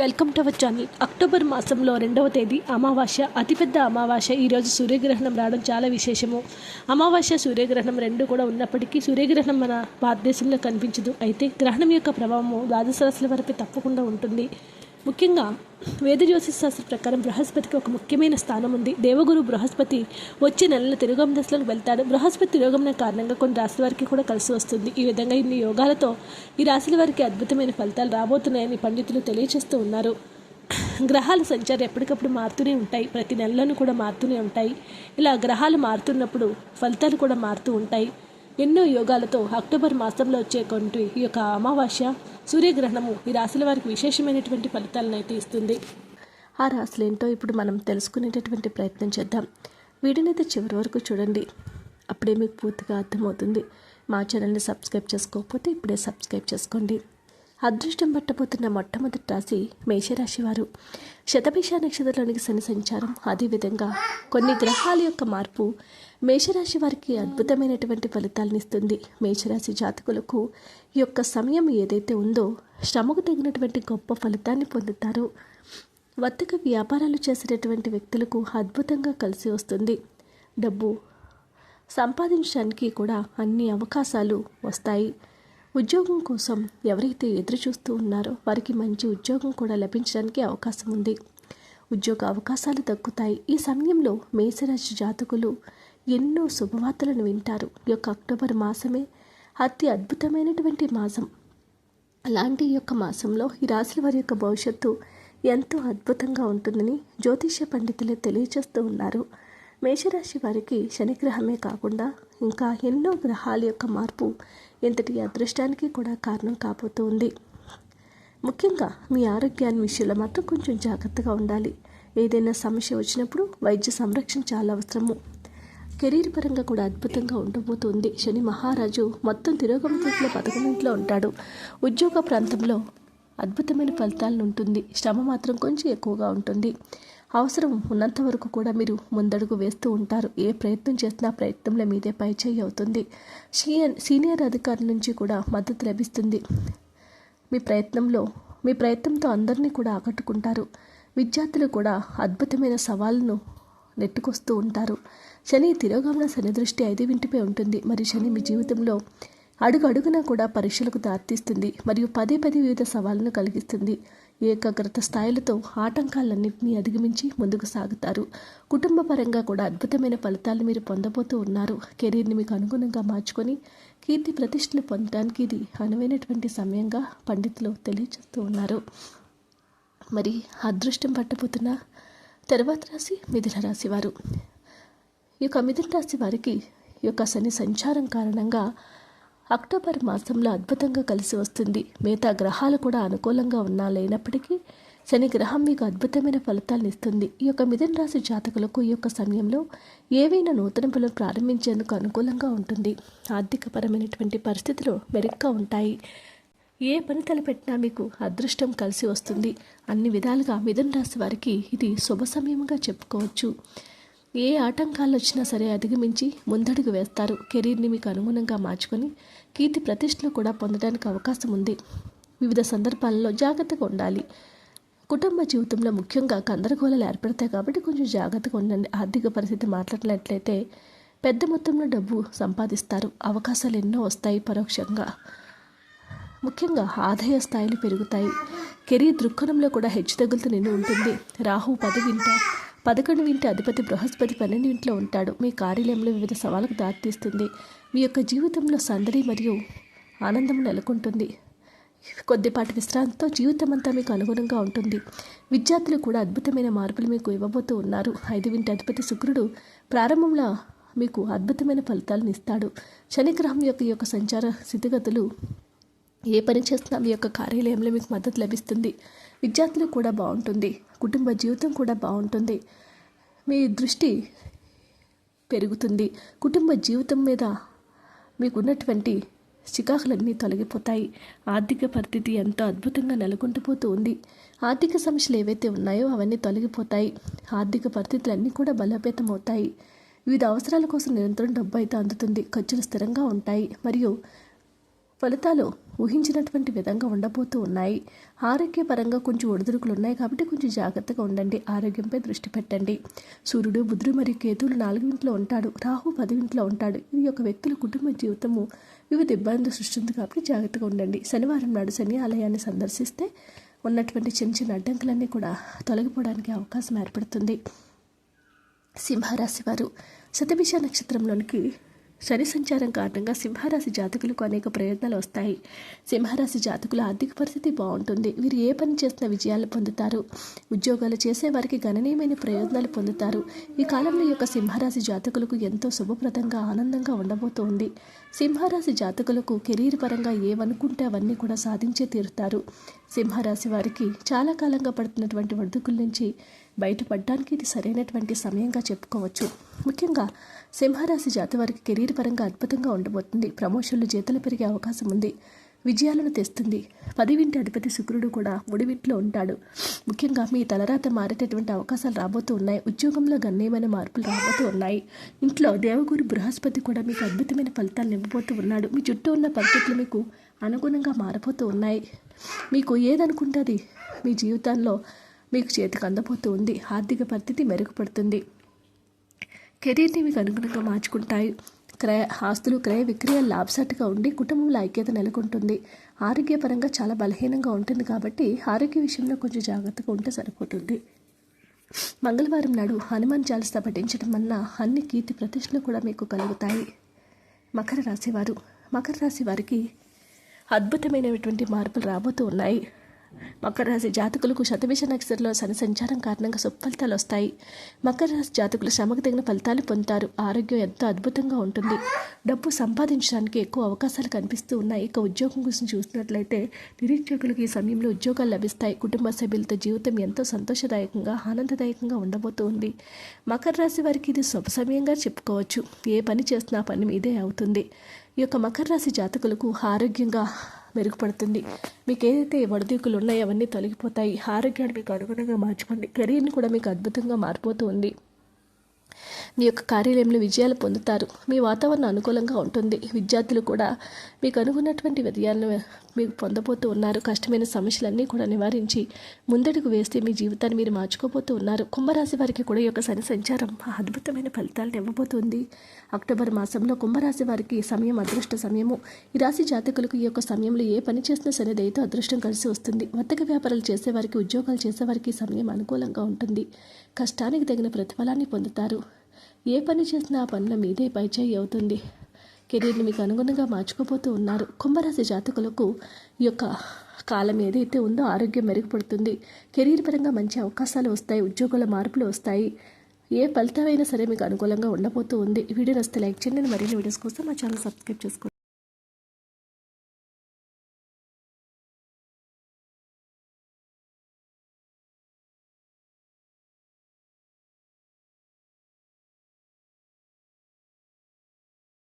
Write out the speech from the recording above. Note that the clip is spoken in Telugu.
Welcome to our channel October మాసంలో రెండవ తేదీ అమావాస్య. అతిపెద్ద అమావాస్య. ఈరోజు సూర్యగ్రహణం రావడం చాలా విశేషము. అమావాస్య సూర్యగ్రహణం రెండు కూడా ఉన్నప్పటికీ సూర్యగ్రహణం మన భారతదేశంలో కనిపించదు. అయితే గ్రహణం యొక్క ప్రభావము ద్వాదశ రాశుల వరకు తప్పకుండా ఉంటుంది. ముఖ్యంగా వేద శాస్త్ర ప్రకారం బృహస్పతికి ఒక ముఖ్యమైన స్థానం ఉంది. దేవగురు బృహస్పతి వచ్చే నెలలో తిరుగం దశలకు వెళ్తాడు. బృహస్పతి తిరోగమన కారణంగా కొన్ని రాశుల వారికి కూడా కలిసి వస్తుంది. ఈ విధంగా ఇన్ని యోగాలతో ఈ రాశుల వారికి అద్భుతమైన ఫలితాలు రాబోతున్నాయని పండితులు తెలియజేస్తూ ఉన్నారు. గ్రహాల సంచారం ఎప్పటికప్పుడు మారుతూనే ఉంటాయి. ప్రతి నెలలోనూ కూడా మారుతూనే ఉంటాయి. ఇలా గ్రహాలు మారుతున్నప్పుడు ఫలితాలు కూడా మారుతూ ఉంటాయి. ఎన్నో యోగాలతో అక్టోబర్ మాసంలో వచ్చేటువంటి ఈ యొక్క అమావాస్య సూర్యగ్రహణము ఈ రాశుల వారికి విశేషమైనటువంటి ఫలితాలను అయితే ఇస్తుంది. ఆ రాశులు ఏంటో ఇప్పుడు మనం తెలుసుకునేటటువంటి ప్రయత్నం చేద్దాం. వీడినైతే చివరి వరకు చూడండి. అప్పుడే మీకు పూర్తిగా అర్థమవుతుంది. మా ఛానల్ని సబ్స్క్రైబ్ చేసుకోకపోతే ఇప్పుడే సబ్స్క్రైబ్ చేసుకోండి. అదృష్టం పట్టబోతున్న మొట్టమొదటి రాశి మేషరాశి వారు శతభిష నక్షత్రంలోనికి శని సంచారం. అదేవిధంగా కొన్ని గ్రహాల యొక్క మార్పు మేషరాశి వారికి అద్భుతమైనటువంటి ఫలితాలను ఇస్తుంది. మేషరాశి జాతకులకు ఈ యొక్క సమయం ఏదైతే ఉందో శ్రమకు తగినటువంటి గొప్ప ఫలితాన్ని పొందుతారు. వర్తక వ్యాపారాలు చేసేటటువంటి వ్యక్తులకు అద్భుతంగా కలిసి వస్తుంది. డబ్బు సంపాదించడానికి కూడా అన్ని అవకాశాలు వస్తాయి. ఉద్యోగం కోసం ఎవరైతే ఎదురు చూస్తూ ఉన్నారో వారికి మంచి ఉద్యోగం కూడా లభించడానికి అవకాశం ఉంది. ఉద్యోగ అవకాశాలు తగ్గుతాయి ఈ సమయంలో మేషరాశి జాతకులు ఎన్నో శుభవార్తలను వింటారు. ఈ యొక్క అక్టోబర్ మాసమే అతి అద్భుతమైనటువంటి మాసం. అలాంటి యొక్క మాసంలో ఈ రాశుల వారి యొక్క భవిష్యత్తు ఎంతో అద్భుతంగా ఉంటుందని జ్యోతిష్య పండితులే తెలియజేస్తూ ఉన్నారు. మేషరాశి వారికి శనిగ్రహమే కాకుండా ఇంకా ఎన్నో గ్రహాల యొక్క మార్పు ఎంతటి అదృష్టానికి కూడా కారణం కాబోతూ ఉంది ముఖ్యంగా మీ ఆరోగ్యాన్ని విషయంలో మాత్రం కొంచెం జాగ్రత్తగా ఉండాలి. ఏదైనా సమస్య వచ్చినప్పుడు వైద్య సంరక్షణ చాలా అవసరము. కెరీర్ పరంగా కూడా అద్భుతంగా ఉండబోతుంది. శని మహారాజు మొత్తం తిరోగమ పదకొండింట్లో ఇంట్లో ఉంటాడు. ఉద్యోగ ప్రాంతంలో అద్భుతమైన ఫలితాలను ఉంటుంది. శ్రమ మాత్రం కొంచెం ఎక్కువగా ఉంటుంది. అవసరం ఉన్నంత వరకు కూడా మీరు ముందడుగు వేస్తూ ఉంటారు. ఏ ప్రయత్నం చేసినా ప్రయత్నంలో మీదే పై చేయి అవుతుంది. సీనియర్ సీనియర్ అధికారుల నుంచి కూడా మద్దతు లభిస్తుంది. మీ ప్రయత్నంలో మీ ప్రయత్నంతో అందరినీ కూడా ఆకట్టుకుంటారు. విద్యార్థులు కూడా అద్భుతమైన సవాళ్ళను నెట్టుకొస్తూ ఉంటారు. శని తిరోగమన శని దృష్టి ఐదు వింటిపై ఉంటుంది. మరి శని మీ జీవితంలో అడుగు అడుగున కూడా పరీక్షలకు దారితీస్తుంది. మరియు పదే పదే వివిధ సవాళ్ళను కలిగిస్తుంది. ఏకాగ్రత స్థాయిలతో ఆటంకాలన్నింటినీ అధిగమించి ముందుకు సాగుతారు. కుటుంబ పరంగా కూడా అద్భుతమైన ఫలితాలు మీరు పొందబోతూ ఉన్నారు. కెరీర్ని మీకు అనుగుణంగా మార్చుకొని కీర్తి ప్రతిష్టలు పొందడానికి ఇది అనువైనటువంటి సమయంగా పండితులు తెలియజేస్తూ ఉన్నారు. మరి అదృష్టం పట్టబోతున్న తర్వాత రాశి మిథున రాశి వారు. ఈ యొక్క మిథున రాశి వారికి ఈ యొక్క శని సంచారం కారణంగా అక్టోబర్ మాసంలో అద్భుతంగా కలిసి వస్తుంది. మిగతా గ్రహాలు కూడా అనుకూలంగా ఉన్నా లేనప్పటికీ శని గ్రహం మీకు అద్భుతమైన ఫలితాలను ఇస్తుంది. ఈ యొక్క మిథున రాశి జాతకులకు ఈ యొక్క సమయంలో ఏవైనా నూతన పనులు ప్రారంభించేందుకు అనుకూలంగా ఉంటుంది. ఆర్థికపరమైనటువంటి పరిస్థితులు మెరుగ్గా ఉంటాయి. ఏ పని తలపెట్టినా మీకు అదృష్టం కలిసి వస్తుంది. అన్ని విధాలుగా మిథున రాశి వారికి ఇది శుభ సమయంగా చెప్పుకోవచ్చు. ఏ ఆటంకాలు వచ్చినా సరే అధిగమించి ముందడుగు వేస్తారు. కెరీర్ని మీకు అనుగుణంగా మార్చుకొని కీర్తి ప్రతిష్టలు కూడా పొందడానికి అవకాశం ఉంది. వివిధ సందర్భాలలో జాగ్రత్తగా ఉండాలి. కుటుంబ జీవితంలో ముఖ్యంగా గందరగోళాలు ఏర్పడతాయి కాబట్టి కొంచెం జాగ్రత్తగా ఉండండి. ఆర్థిక పరిస్థితి మాట్లాడినట్లయితే పెద్ద మొత్తంలో డబ్బు సంపాదిస్తారు. అవకాశాలు ఎన్నో వస్తాయి పరోక్షంగా. ముఖ్యంగా ఆదాయ స్థాయిలు పెరుగుతాయి. కెరీర్ దృక్కోణంలో కూడా హెచ్చు హెచ్చుతగ్గులతో నిండి ఉంటుంది. రాహు పదవింట పదకొండు వింటి అధిపతి బృహస్పతి పన్నెండు ఇంట్లో ఉంటాడు. మీ కార్యాలయంలో వివిధ సవాళ్ళకు దారితీస్తుంది. మీ యొక్క జీవితంలో సందడి మరియు ఆనందం నెలకొంటుంది. కొద్దిపాటి విశ్రాంతితో జీవితం అంతా మీకు అనుగుణంగా ఉంటుంది. విద్యార్థులు కూడా అద్భుతమైన మార్పులు మీకు ఇవ్వబోతూ ఉన్నారు. ఐదు వింటి అధిపతి శుక్రుడు ప్రారంభంలో మీకు అద్భుతమైన ఫలితాలను ఇస్తాడు. శనిగ్రహం యొక్క యొక్క సంచార స్థితిగతులు ఏ పని చేస్తున్నా మీ యొక్క కార్యాలయంలో మీకు మద్దతు లభిస్తుంది. విద్యార్థులకు కూడా బాగుంటుంది. కుటుంబ జీవితం కూడా బాగుంటుంది. మీ దృష్టి పెరుగుతుంది. కుటుంబ జీవితం మీద మీకు ఉన్నటువంటి చికాకులన్నీ తొలగిపోతాయి. ఆర్థిక పరిస్థితి ఎంతో అద్భుతంగా నెలకొంటుపోతూ ఉంది. ఆర్థిక సమస్యలు ఏవైతే ఉన్నాయో అవన్నీ తొలగిపోతాయి. ఆర్థిక పరిస్థితులన్నీ కూడా బలోపేతం అవుతాయి వివిధ అవసరాల కోసం నిరంతరం డబ్బు అయితే అందుతుంది. ఖర్చులు స్థిరంగా ఉంటాయి. మరియు ఫలితాలు ఊహించినటువంటి విధంగా ఉండబోతూ ఉన్నాయి. ఆరోగ్యపరంగా కొంచెం ఒడిదుడుకులు ఉన్నాయి కాబట్టి కొంచెం జాగ్రత్తగా ఉండండి. ఆరోగ్యంపై దృష్టి పెట్టండి. సూర్యుడు బుధుడు మరియు కేతువులు నాలుగు ఇంట్లో ఉంటాడు. రాహు పది ఇంట్లో ఉంటాడు. ఇది ఒక వ్యక్తుల కుటుంబ జీవితము. వివిధ ఇబ్బందులు సృష్టింది కాబట్టి జాగ్రత్తగా ఉండండి. శనివారం నాడు శని ఆలయాన్ని సందర్శిస్తే ఉన్నటువంటి చిన్న చిన్న అడ్డంకులన్నీ కూడా తొలగిపోవడానికి అవకాశం ఏర్పడుతుంది. సింహరాశి వారు శతభిష నక్షత్రంలోనికి శని సంచారం కారణంగా సింహరాశి జాతకులకు అనేక ప్రయోజనాలు వస్తాయి. సింహరాశి జాతకుల ఆర్థిక పరిస్థితి బాగుంటుంది. వీరు ఏ పని చేసినా విజయాలు పొందుతారు. ఉద్యోగాలు చేసే వారికి గణనీయమైన ప్రయోజనాలు పొందుతారు. ఈ కాలంలో యొక్క సింహరాశి జాతకులకు ఎంతో శుభప్రదంగా ఆనందంగా ఉండబోతోంది. సింహరాశి జాతకులకు కెరీర్ పరంగా ఏమనుకుంటే అవన్నీ కూడా సాధించే తీరుతారు. సింహరాశి వారికి చాలా కాలంగా పడుతున్నటువంటి ఒడిదుకుల నుంచి బయటపడడానికి ఇది సరైనటువంటి సమయంగా చెప్పుకోవచ్చు. ముఖ్యంగా సింహరాశి జాతి వారికి కెరీర్ పరంగా అద్భుతంగా ఉండబోతుంది. ప్రమోషన్లు జీతాలు పెరిగే అవకాశం ఉంది. విజయాలను తెస్తుంది. పదివింటి అధిపతి శుక్రుడు కూడా ముడివింట్లో ఉంటాడు. ముఖ్యంగా మీ తలరాత మారేటటువంటి అవకాశాలు రాబోతూ ఉన్నాయి. ఉద్యోగంలో గణనీయమైన మార్పులు రాబోతూ ఉన్నాయి. ఇంట్లో దేవగురు బృహస్పతి కూడా మీకు అద్భుతమైన ఫలితాలను ఇవ్వబోతూ ఉన్నాడు. మీ చుట్టూ ఉన్న పరిస్థితులు మీకు అనుగుణంగా మారిపోతూ ఉన్నాయి. మీకు ఏదనుకుంటుంది మీ జీవితాల్లో మీకు చేతికి అందబోతూ ఉంది ఆర్థిక పరిస్థితి మెరుగుపడుతుంది. కెరీర్ని మీకు అనుగుణంగా మార్చుకుంటాయి. క్రయ ఆస్తులు క్రయ విక్రయాలు లాభసాటిగా ఉండి కుటుంబంలో ఐక్యత నెలకొంటుంది. ఆరోగ్యపరంగా చాలా బలహీనంగా ఉంటుంది కాబట్టి ఆరోగ్య విషయంలో కొంచెం జాగ్రత్తగా ఉంటే సరిపోతుంది. మంగళవారం నాడు హనుమాన్ చాలీసా పఠించడం వలన అన్ని కీర్తి ప్రతిష్టలు కూడా మీకు కలుగుతాయి. మకర రాశివారు మకర రాశి వారికి అద్భుతమైనటువంటి మార్పులు రాబోతూ ఉన్నాయి. మకర రాశి జాతకులకు శతభిష నక్షత్రంలో శని సంచారం కారణంగా సుఫలితాలు వస్తాయి. మకర రాశి జాతకులు శ్రమకు తగిన ఫలితాలు పొందుతారు. ఆరోగ్యం ఎంతో అద్భుతంగా ఉంటుంది. డబ్బు సంపాదించడానికి ఎక్కువ అవకాశాలు కనిపిస్తూ ఉన్నాయి. ఇక ఉద్యోగం గురించి చూసినట్లయితే నిరుద్యోగులకు ఈ సమయంలో ఉద్యోగాలు లభిస్తాయి. కుటుంబ సభ్యులతో జీవితం ఎంతో సంతోషదాయకంగా ఆనందదాయకంగా ఉండబోతుంది. మకర రాశి వారికి ఇది శుభ సమయంగా చెప్పుకోవచ్చు. ఏ పని చేస్తున్నా పని మీదే అవుతుంది. ఈ యొక్క మకర రాశి జాతకులకు ఆరోగ్యంగా మెరుగుపడుతుంది. మీకు ఏదైతే వడదీకులు ఉన్నాయో అవన్నీ తొలగిపోతాయి. ఆరోగ్యాన్ని మీకు అనుగుణంగా మార్చుకోండి. కెరీర్ని కూడా మీకు అద్భుతంగా మారిపోతూ ఉంది. మీ యొక్క కార్యాలయంలో విజయాలు పొందుతారు. మీ వాతావరణం అనుకూలంగా ఉంటుంది. విద్యార్థులు కూడా మీకు అనుకున్నటువంటి విజయాలను మీకు పొందబోతూ ఉన్నారు. కష్టమైన సమస్యలన్నీ కూడా నివారించి ముందడుగు వేస్తే మీ జీవితాన్ని మీరు మార్చుకోబోతూ ఉన్నారు. కుంభరాశి వారికి కూడా ఈ యొక్క శని సంచారం అద్భుతమైన ఫలితాలను ఇవ్వబోతుంది. అక్టోబర్ మాసంలో కుంభరాశి వారికి సమయం అదృష్ట సమయము. ఈ రాశి జాతకులకు ఈ యొక్క సమయంలో ఏ పని చేసినా సరే దయతో అదృష్టం కలిసి వస్తుంది. వర్తక వ్యాపారాలు చేసేవారికి ఉద్యోగాలు చేసేవారికి సమయం అనుకూలంగా ఉంటుంది. కష్టానికి తగిన ప్రతిఫలాన్ని పొందుతారు. ఏ పని చేసినా ఆ పనుల మీదే పైచేయి అవుతుంది. కెరీర్ని మీకు అనుగుణంగా మార్చుకోబోతూ ఉన్నారు. కుంభరాశి జాతకులకు ఈ యొక్క కాలం ఏదైతే ఉందో ఆరోగ్యం మెరుగుపడుతుంది. కెరీర్ పరంగా మంచి అవకాశాలు వస్తాయి. ఉద్యోగుల మార్పులు వస్తాయి. ఏ ఫలితమైనా సరే మీకు అనుకూలంగా ఉండబోతూ ఉంది. వీడియో నస్తే లైక్ చేయండి. మరిన్ని వీడియోస్ కోసం మా ఛానల్ సబ్స్క్రైబ్ చేసుకోండి.